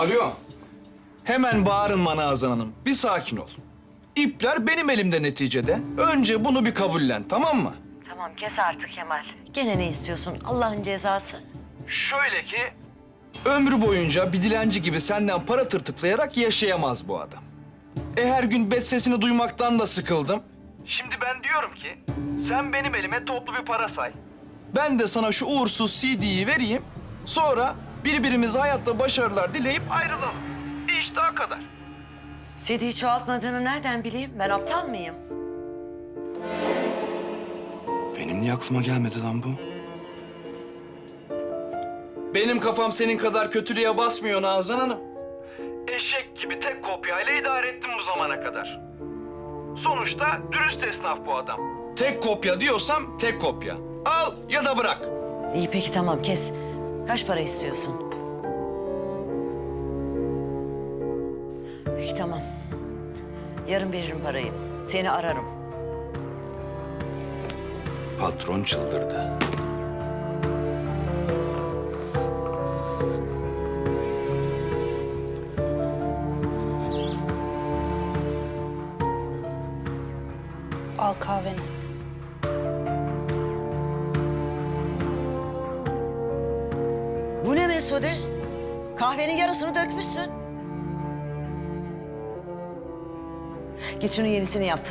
Alo. Hemen bağırın bana Azan Hanım. Bir sakin ol. İpler benim elimde neticede. Önce bunu bir kabullen tamam mı? Tamam kes artık Kemal. Gene ne istiyorsun Allah'ın cezası? Şöyle ki... Ömrü boyunca bir dilenci gibi senden para tırtıklayarak yaşayamaz bu adam. E her gün bet sesini duymaktan da sıkıldım. Şimdi ben diyorum ki sen benim elime toplu bir para say. Ben de sana şu uğursuz CD'yi vereyim. Sonra birbirimize hayatta başarılar dileyip ayrılalım. İşte o kadar. CD'yi çoğaltmadığını nereden bileyim? Ben aptal mıyım? Benim niye aklıma gelmedi lan bu? Benim kafam senin kadar kötülüğe basmıyor Nazan Hanım. Eşek gibi tek kopyayla idare ettim bu zamana kadar. Sonuçta dürüst esnaf bu adam. Tek kopya diyorsam tek kopya. Al ya da bırak. İyi peki tamam kes. Kaç para istiyorsun? Peki tamam. Yarın veririm parayı. Seni ararım. Patron çıldırdı. Al kahveni. Ne Mesude? Kahvenin yarısını dökmüşsün. Git şunun yenisini yap.